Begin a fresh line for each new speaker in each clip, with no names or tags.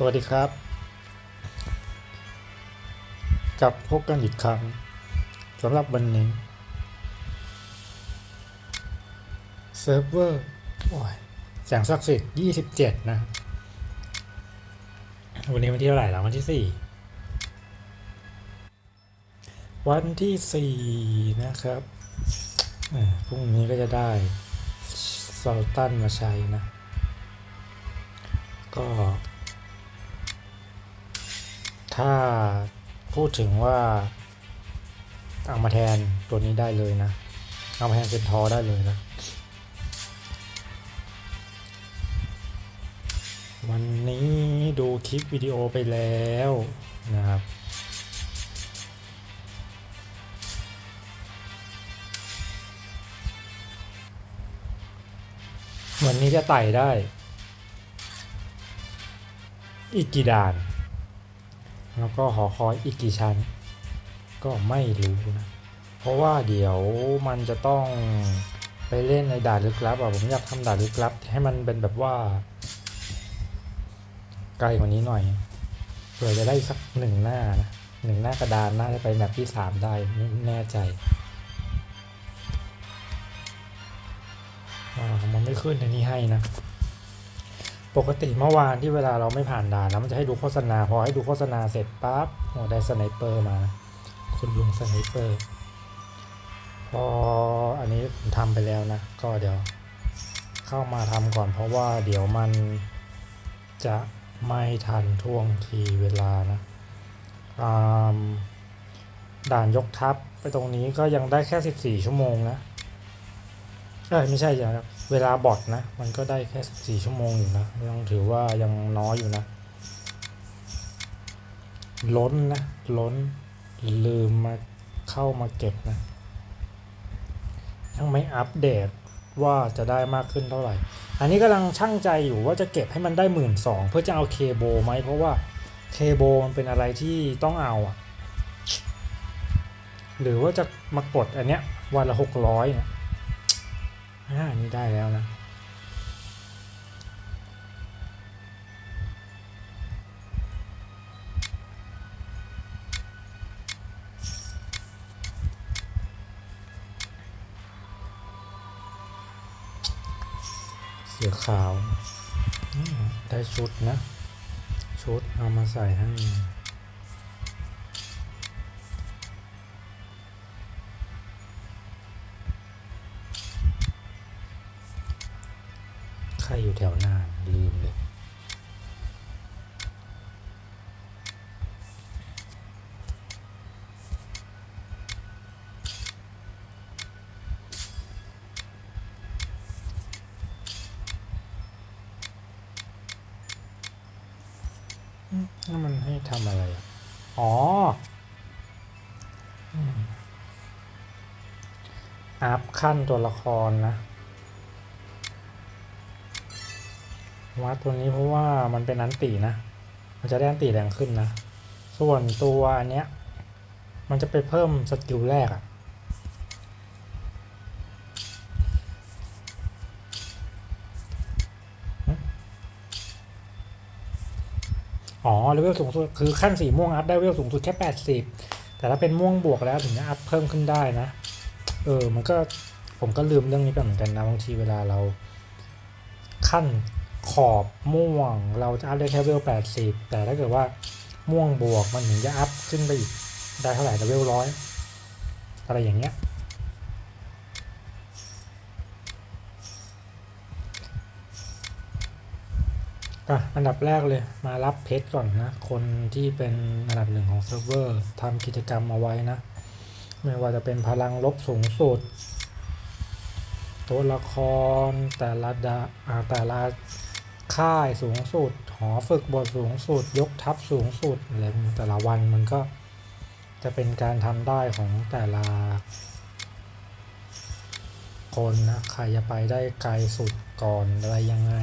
สวัสดีครับ กลับพบกันอีกครั้งสำหรับวันนี้เซิร์ฟเวอร์โอ้ยแสงศักดิ์สิทธิ์27นะ วันนี้วันที่เท่าไหร่แล้ววันที่4วันที่4นะครับพรุ่งนี้ก็จะได้ซอลตันมาใช้นะ ก็ ถ้าพูดถึงว่า เอามาแทนตัวนี้ได้เลยนะ เอามาแทนเซนทอได้เลยนะ วันนี้ดูคลิปวิดีโอไปแล้วนะครับวันนี้จะไต่ได้ อีกกี่ด่าน แล้วก็หอคอยอีกกี่ชั้น ก็ไม่รู้นะ เพราะว่าเดี๋ยวมันจะต้องไปเล่นในด่านลึกลับอะผมอยากทำด่านลึกลับ ให้มันเป็นแบบว่า ไกลกว่านี้หน่อยเผื่อจะได้สักหนึ่งหน้านะหนึ่งหน้ากระดานน่าจะไปแมปที่สามได้ไม่แน่ใจอ่ามันไม่ขึ้นในนี้ให้นะ ปกติเมื่อวานที่เวลาเราไม่ผ่านด่านแล้วมันจะให้ดูโฆษณา พอให้ดูโฆษณาเสร็จปั๊บโอ้ได้สไนเปอร์มา คุณลุงสไนเปอร์ พออันนี้ผมทำไปแล้วนะ ก็เดี๋ยวเข้ามาทำก่อนเพราะว่าเดี๋ยวมันจะไม่ทันท่วงทีเวลานะด่านยกทัพไปตรงนี้ก็ยังได้แค่ 14 ชั่วโมงนะ เอ้ยไม่ใช่อย่างเวลาบอทนะ มันก็ได้แค่14ชั่วโมงอยู่นะ ยังถือว่ายังน้อยอยู่นะ ล้นนะ ล้น ลืมมาเข้ามาเก็บนะ ยังไม่อัปเดตว่าจะได้มากขึ้นเท่าไหร่ อันนี้กำลังช่างใจอยู่ว่าจะเก็บให้มันได้หมื่นสองเพื่อจะเอาเคโบไหมเพราะว่าเคโบมันเป็นอะไรที่ต้องเอาอะหรือว่าจะมากดอันเนี้ยวันละหกร้อยเนี่ย อ่าอันนี้ได้แล้วนะเสือขาว ได้ชุดนะ ชุดเอามาใส่ให้ แถวหน้าลืมเลยแล้วมันให้ทำอะไร อ๋ออัพขั้นตัวละครนะ วัดตัวนี้เพราะว่ามันเป็นอันตีนะ มันจะได้อันตีแรงขึ้นนะ ส่วนตัวอันเนี้ย มันจะไปเพิ่มสกิลแรกอะอ๋อเลเวลสูงสุดคือขั้นสีม่วงอัพได้เลเวลสูงสุดแค่ 80 แต่ถ้าเป็นม่วงบวกแล้วถึงจะอัพเพิ่มขึ้นได้นะ เออ มันก็ผมก็ลืมเรื่องนี้ไปเหมือนกันนะบางทีเวลาเราขั้น ขอบม่วงเราจะอัพได้แค่เลเวล 80 แต่ถ้าเกิดว่าม่วงบวกมันถึงจะอัพขึ้นไปอีก ได้เท่าไหร่เลเวลร้อยอะไรอย่างเงี้ยอะอันดับแรกเลยมารับเพชรก่อนนะ คนที่เป็นอันดับหนึ่งของเซิร์ฟเวอร์ทำกิจกรรมเอาไว้นะ ไม่ว่าจะเป็นพลังลบสูงสุดตัวละครแต่ละดาอ่าแต่ละ ค่ายสูงสุด หอฝึกบทสูงสุด ยกทัพสูงสุดอะไรแต่ละวันมันก็จะเป็นการทำได้ของแต่ละคนนะ ใครจะไปได้ไกลสุดก่อนอะไรยังไง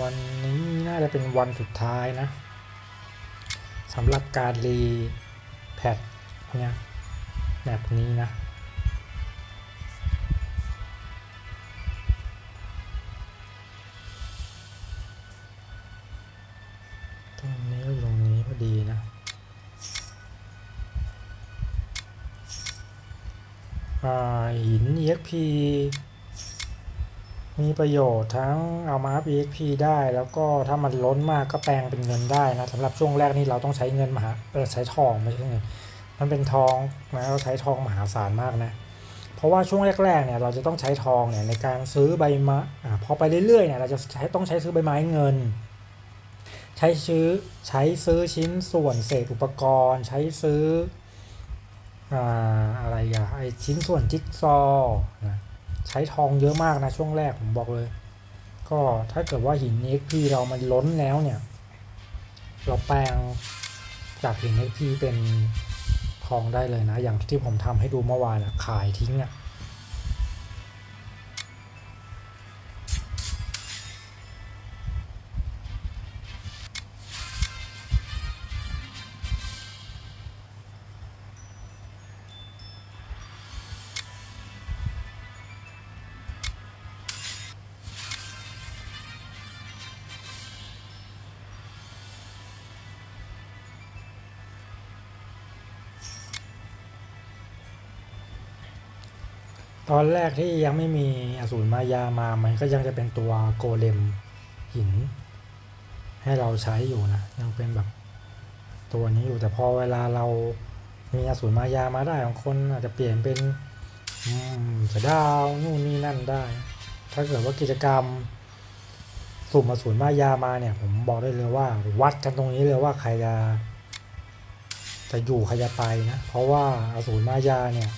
วันนี้น่าจะเป็นวันสุดท้ายนะสำหรับการรีแพทเนี่ยแบบนี้นะ ตรงนี้ก็อยู่ตรงนี้พอดีนะหิน EXP มีประโยชน์ทั้งเอามาอัพ EXP ได้ แล้วก็ถ้ามันล้นมากก็แปลงเป็นเงินได้นะสำหรับช่วงแรกนี่เราต้องใช้เงินมหาเออใช้ทองไม่ใช่เงินมันเป็นทองนะเราใช้ทองมหาศาลมากนะเพราะว่าช่วงแรกๆเนี่ยเราจะต้องใช้ทองเนี่ยในการซื้อใบไม้อ่าพอไปเรื่อยๆเนี่ยเราจะใช้ต้องใช้ซื้อใบไม้เงิน ใช้ซื้อใช้ซื้อชิ้นส่วนเศษอุปกรณ์ ใช้ซื้ออ่าอะไรอะไอชิ้นส่วนจิ๊กซอว์นะ ใช้ทองเยอะมากนะช่วงแรกผมบอกเลย ก็ถ้าเกิดว่าหิน XP เรามันล้นแล้วเนี่ย เราแปลงจากหิน XP เป็นทองได้เลยนะ อย่างที่ผมทำให้ดูเมื่อวานนะขายทิ้งอะ ตอนแรกที่ยังไม่มีอสูรมายามา มันก็ยังจะเป็นตัวโกเลมหิน ให้เราใช้อยู่นะ ยังเป็นแบบตัวนี้อยู่แต่พอเวลาเรามีอสูรมายามาได้บางคนอาจจะเปลี่ยนเป็นอืมเสือดาวนู่นนี่นั่นได้ ถ้าเกิดว่ากิจกรรมสุ่มอสูรมายามาเนี่ย ผมบอกได้เลยว่า วัดกันตรงนี้เลยว่าใครจะจะอยู่ใครจะไปนะ เพราะว่าอสูรมายาเนี่ย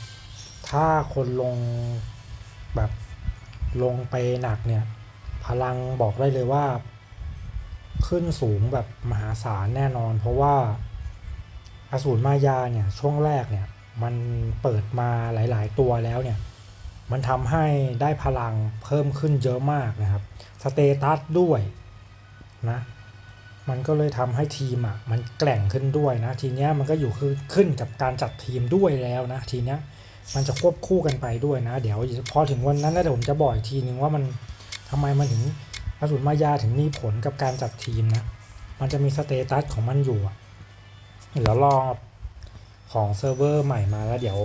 ถ้าคนลงแบบลงไปหนักเนี่ย พลังบอกได้เลยว่า ขึ้นสูงแบบมหาศาลแน่นอน เพราะว่าอสูรมายาเนี่ยช่วงแรกเนี่ยมันเปิดมาหลาย ๆ ตัวแล้วเนี่ย มันทำให้ได้พลังเพิ่มขึ้นเยอะมากนะครับ สเตตัสด้วยนะ มันก็เลยทำให้ทีมอะมันแกร่งขึ้นด้วยนะ ทีเนี้ยมันก็อยู่คือขึ้นกับการจัดทีมด้วยแล้วนะทีเนี้ย มันจะควบคู่กันไปด้วยนะ เดี๋ยวพอถึงวันนั้นแล้วเดี๋ยวผมจะบอกอีกทีนึงว่ามันทำไมมันถึงอสูรมายาถึงมีผลกับการจัดทีมนะ มันจะมีสเตตัสของมันอยู่อะเดี๋ยวรอของเซิร์ฟเวอร์ใหม่มาแล้วเดี๋ยว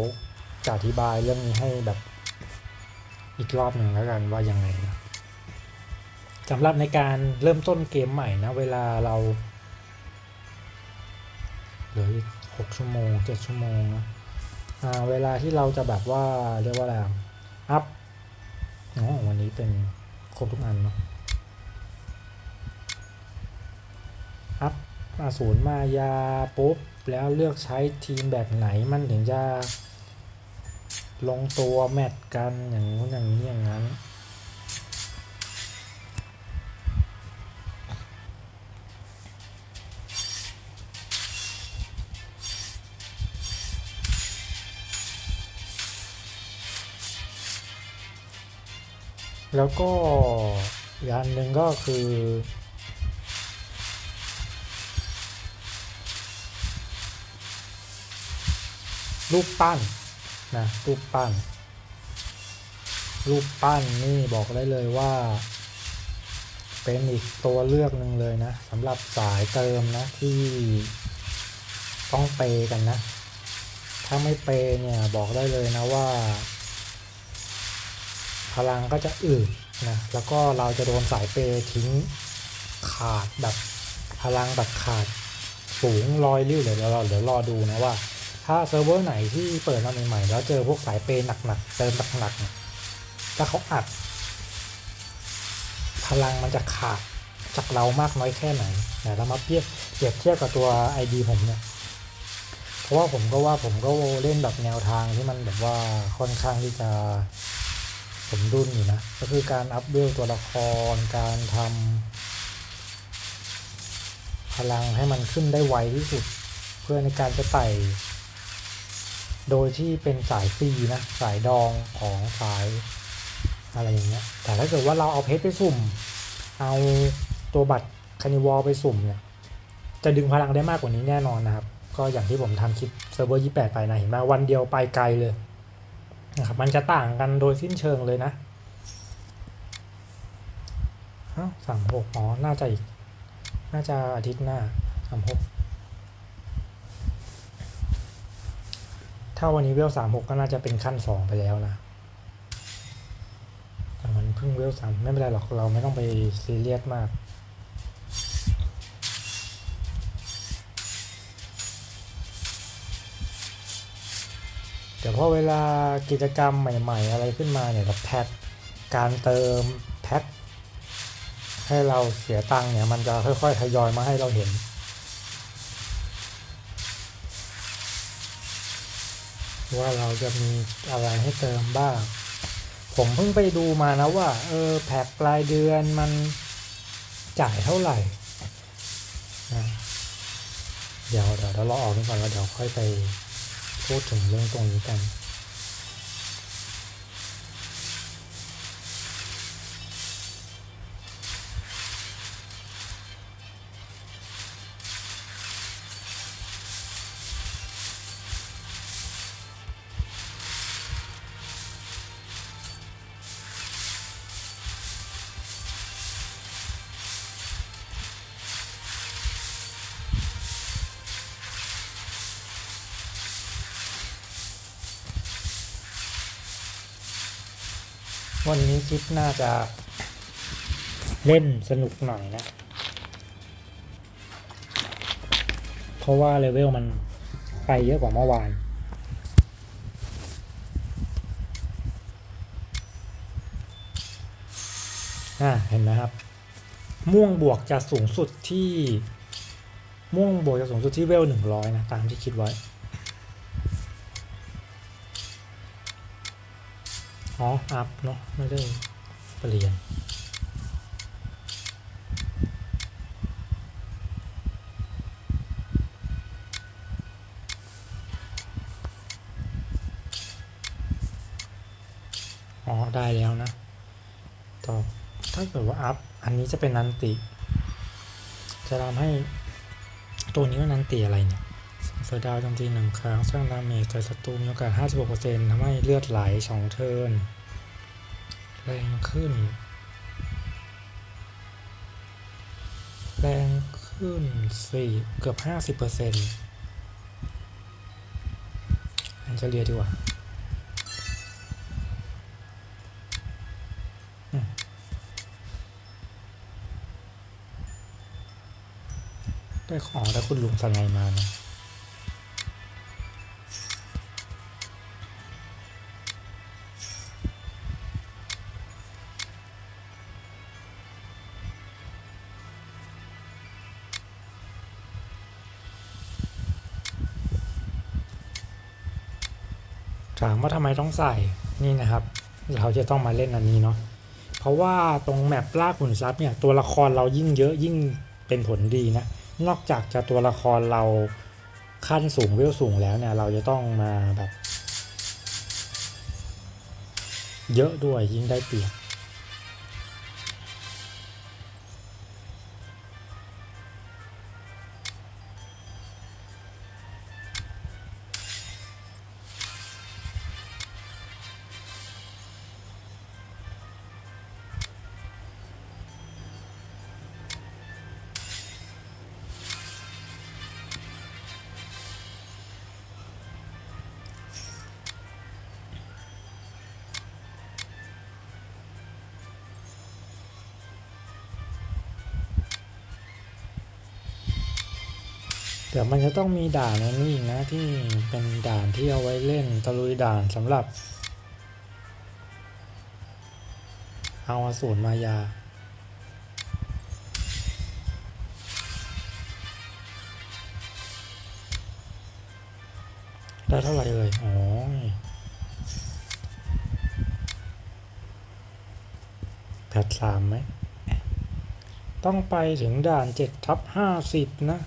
จะอธิบายเรื่องนี้ให้แบบอีกรอบหนึ่งแล้วกันว่ายังไงนะสำหรับในการเริ่มต้นเกมใหม่นะ เวลาเราเหลืออีกหกชั่วโมงเจ็ดชั่วโมงนะ เวลาที่เราจะแบบว่าเรียกว่าอะไรอัพอ๋อวันนี้เป็นครบทุกอันเนาะอัพอาสูรมายาปุ๊บ แล้วเลือกใช้ทีมแบบไหนมันถึงจะลงตัวแมทกันอย่างนู้นอย่างนี้อย่างนั้น แล้วก็อีกอันหนึ่งก็คือ รูปปั้นนะรูปปั้น รูปปั้นนี่บอกได้เลยว่า เป็นอีกตัวเลือกหนึ่งเลยนะสำหรับสายเติมนะที่ต้องเปย์กันนะ ถ้าไม่เปย์เนี่ยบอกได้เลยนะว่า พลังก็จะอืดนะแล้วก็เราจะโดนสายเปย์ทิ้งขาดแบบพลังแบบขาดสูงลอยริ้วเดี๋ยวเราเดี๋ยวรอดูนะว่า ถ้าเซิร์ฟเวอร์ไหนที่เปิดมาใหม่ๆแล้วเจอพวกสายเปย์หนักๆเติมหนักๆเนี่ยถ้าเขาอัด พลังมันจะขาดจากเรามากน้อยแค่ไหนเดี๋ยวเรามาเปรียบเปรียบเทียบกับตัว ID ผมเนี่ยเพราะว่าผมก็ว่าผมก็เล่นแบบแนวทางที่มันแบบว่าค่อนข้างที่จะ สมดุลอยู่นะ ก็คือการอัพเวลตัวละคร การทำพลังให้มันขึ้นได้ไวที่สุด เพื่อในการจะไต่ โดยที่เป็นสายฟรีนะ สายดองของสายอะไรอย่างเงี้ย แต่ถ้าเกิดว่าเราเอาเพชรไปสุ่ม เอาตัวบัตรคานิวอลไปสุ่มเนี่ย จะดึงพลังได้มากกว่านี้แน่นอนนะครับ ก็อย่างที่ผมทำคลิปเซิร์ฟเวอร์ 28 ไปนะ เห็นไหมวันเดียวไปไกลเลย นะครับมันจะต่างกันโดยสิ้นเชิงเลยนะสามหกอ๋อ น่าจะอีก น่าจะอาทิตย์หน้าสามหกถ้าวันนี้เวลสามหกก็น่าจะเป็นขั้นสองไปแล้วนะ แต่มันเพิ่งเวลสามไม่เป็นไรหรอกเราไม่ต้องไปซีเรียสมาก ดี๋ยวพอเวลากิจกรรมใหม่ๆ อะไรขึ้นมาเนี่ยแบบแพ็คการเติมแพ็คให้เราเสียตังค์เนี่ย มันจะค่อยๆทยอยมาให้เราเห็น ว่าเราจะมีอะไรให้เติมบ้าง ผมเพิ่งไปดูมานะว่า เออแพ็ครายเดือนมันจ่ายเท่าไหร่นะเดี๋ยวเดี๋ยวเราออกนี่ก่อนแล้วเดี๋ยวค่อยไป พูดถึงเรื่ วันนี้คลิปน่าจะเล่นสนุกหน่อยนะ เพราะว่าเลเวลมันไปเยอะกว่าเมื่อวาน อ่าเห็นไหมครับ ม่วงบวกจะสูงสุดที่ ม่วงบวกจะสูงสุดที่เวลหนึ่งร้อยนะ ตามที่คิดไว้ อ๋ออัพเนาะไม่ได้เปลี่ยนอ๋อได้แล้วนะต่อถ้าเกิดว่าอัพอันนี้จะเป็นนันติ จะทำให้ตัวนี้ว่านันติอะไรเนี่ย เฟอร์ดาวโจมตีหนึ่งครั้งสร้างดาเมจใส่ศัตรูมีโอกาส 56%ทำให้เลือดไหลสองเทิร์นแรงขึ้น แรงขึ้นสี่เกือบ50%อันจะเรียดีกว่าได้ของได้คุณลุงสไนมานะ ถามว่าทำไมต้องใส่นี่นะครับ เราจะต้องมาเล่นอันนี้เนาะเพราะว่าตรงแมปล่าขุนทรัพย์เนี่ยตัวละครเรายิ่งเยอะยิ่งเป็นผลดีนะนอกจากจะตัวละครเราขั้นสูงเวลสูงแล้วเนี่ย เราจะต้องมาแบบ เยอะด้วยยิ่งได้เปรียบ ดี๋ยวมันจะต้องมีด่านนี้อีกนะที่เป็นด่านที่เอาไว้เล่นตะลุยด่านสำหรับ เอาอสูรมายาได้เท่าไหร่เอ่ยอ๋อแพทสามไหม ต้องไปถึงด่านเจ็ดทับห้าสิบนะ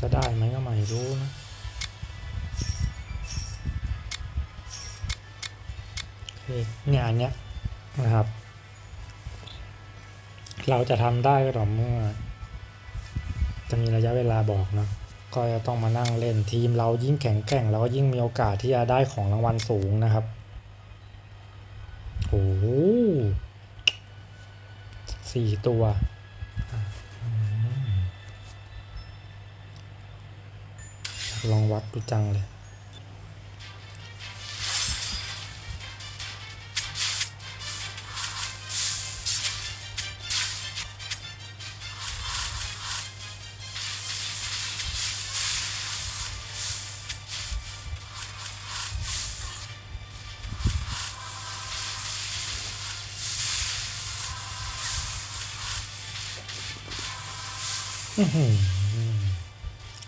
จะได้ไหมก็ไม่รู้นะโอเนี่ยอันเนี้ยนะครับ เราจะทำได้ก็ต่อเมื่อ จะมีระยะเวลาบอกเนะก็จะต้องมานั่งเล่นทีมเรายิ่งแข็งแกร่งเราก็ยิ่งมีโอกาสที่จะได้ของรางวัลสูงนะครับโอ้โหสี่ตัว ลองวัดดูจังเลย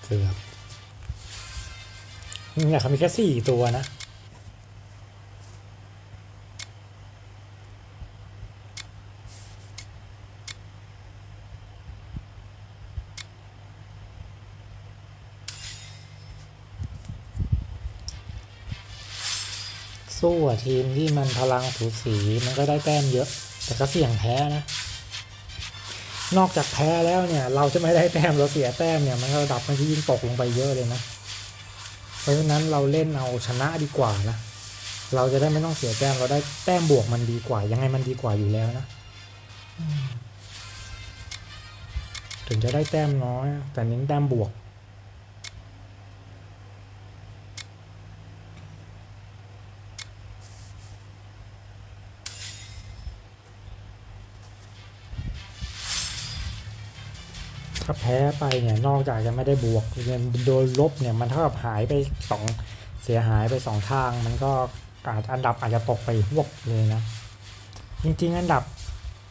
เกือบ เนี่ยเขามีแค่สี่ตัวนะ สู้อะทีมที่มันพลังสูสีมันก็ได้แต้มเยอะ แต่ก็เสี่ยงแพ้นะนอกจากแพ้แล้วเนี่ย เราจะไม่ได้แต้มเราเสียแต้มเนี่ย มันก็ระดับมันจะยิ่งตกลงไปเยอะเลยนะ เพราะฉะนั้นเราเล่นเอาชนะดีกว่านะ เราจะได้ไม่ต้องเสียแต้มเราได้แต้มบวกมันดีกว่า ยังไงมันดีกว่าอยู่แล้วนะอืมถึงจะได้แต้มน้อย แต่เน้นแต้มบวก ถ้าแพ้ไปเนี่ยนอกจากจะไม่ได้บวกโดนลบเนี่ยมันเท่ากับหายไปสองเสียหายไปสองทาง มันก็อาจอันดับอาจจะตกไปพวกเลยนะ จริงๆ อันดับ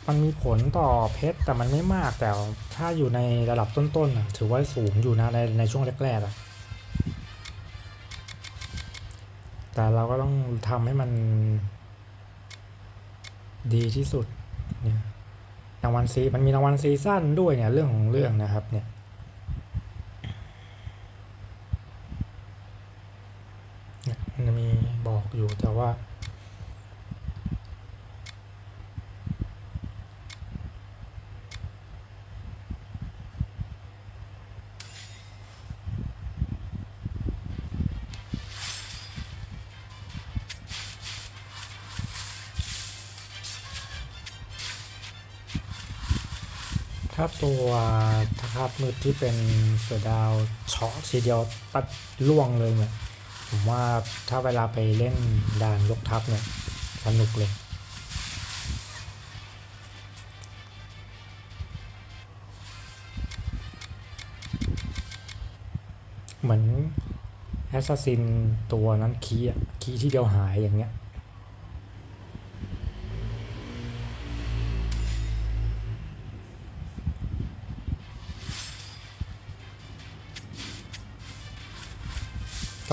มันมีผลต่อเพชรแต่มันไม่มากแต่ถ้าอยู่ในระดับต้นๆถือว่าสูงอยู่นะในในช่วงแรกๆอะแต่เราก็ต้องทำให้มันดีที่สุดเนี่ย รางวัลซีมันมีรางวัลซีซั่นด้วยเนี่ยเรื่องของเรื่องนะครับเนี่ยมันมีบอกอยู่แต่ว่า ถ้าตัวทับมืดที่เป็นเสือดาวเฉาะทีเดียวปัดล่วงเลยเนี่ยผมว่าถ้าเวลาไปเล่นด่านยกทัพเนี่ยสนุกเลยเหมือนแอสซัสซินตัวนั้นคีย์อะคีย์ที่เดียวหายอย่างเงี้ย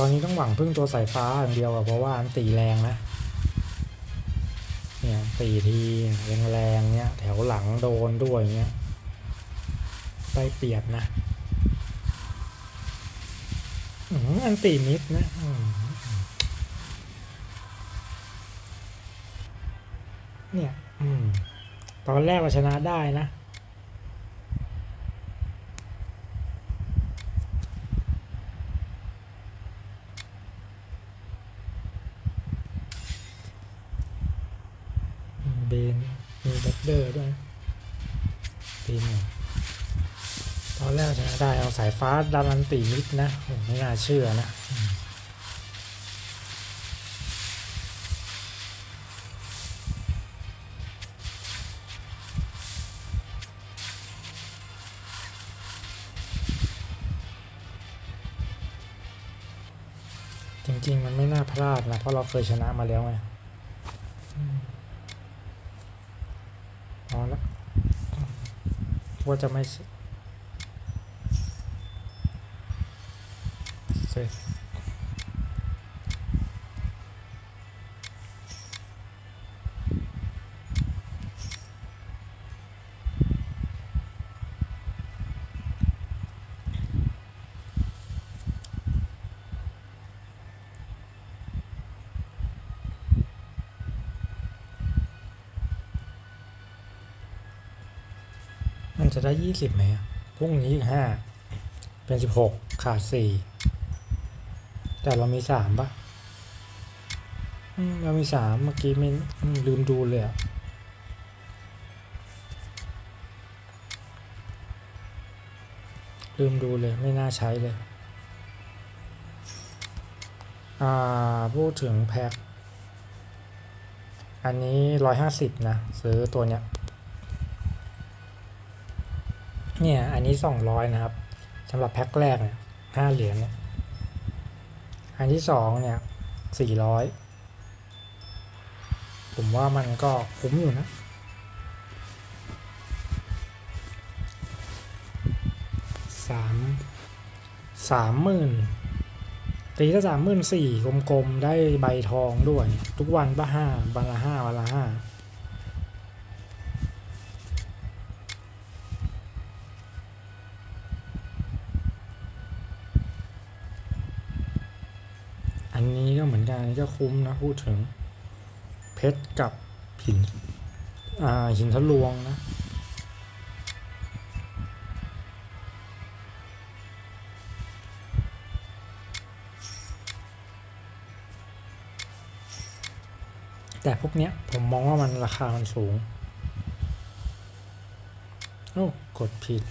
ตอนนี้ต้องหวังพึ่งตัวสายฟ้าอย่างเดียวอะเพราะว่าอันตีแรงนะ เนี่ยตีทีแรงๆเนี่ยแถวหลังโดนด้วยเงี้ยได้เปรียบนะอันตีมิดนะเนี่ยอืมตอนแรกเราชนะได้นะ เบนมีแบ็คเดอร์ด้วย ตีหนึ่งตอนแรกชนะได้เอาสายฟ้าดันอันตีมิดนะโอ้ไม่น่าเชื่อนะจริงๆ มันไม่น่าพลาดนะ เพราะเราเคยชนะมาแล้วไง เอาละ ว่าจะไม่เส ได้ยี่สิบไหมพรุ่งนี้อีกห้าเป็นสิบหกขาดสี่แต่เรามีสามปะเรามีสามเมื่อกี้ไม่ลืมดูเลยอะลืมดูเลยไม่น่าใช้เลย อ่า พูดถึงแพ็ค อันนี้ร้อยห้าสิบนะ ซื้อตัวเนี้ย เนี่ยอันนี้สองร้อยนะครับสำหรับแพ็คแรกเนี่ยห้าเหรียญเนี่ยอันที่สองเนี่ยสี่ร้อยผมว่ามันก็คุ้มอยู่นะ สาม สามหมื่นตีถ้าสามหมื่นสี่กลมๆ ได้ใบทองด้วย ทุกวันปะห้าวันละห้าวันละห้า ก็เหมือนกันอันนี้ก็คุ้มนะพูดถึง เพชรกับหินอ่าหินทะลวงนะแต่พวกเนี้ยผมมองว่ามันราคามันสูง โอ้ กดผิด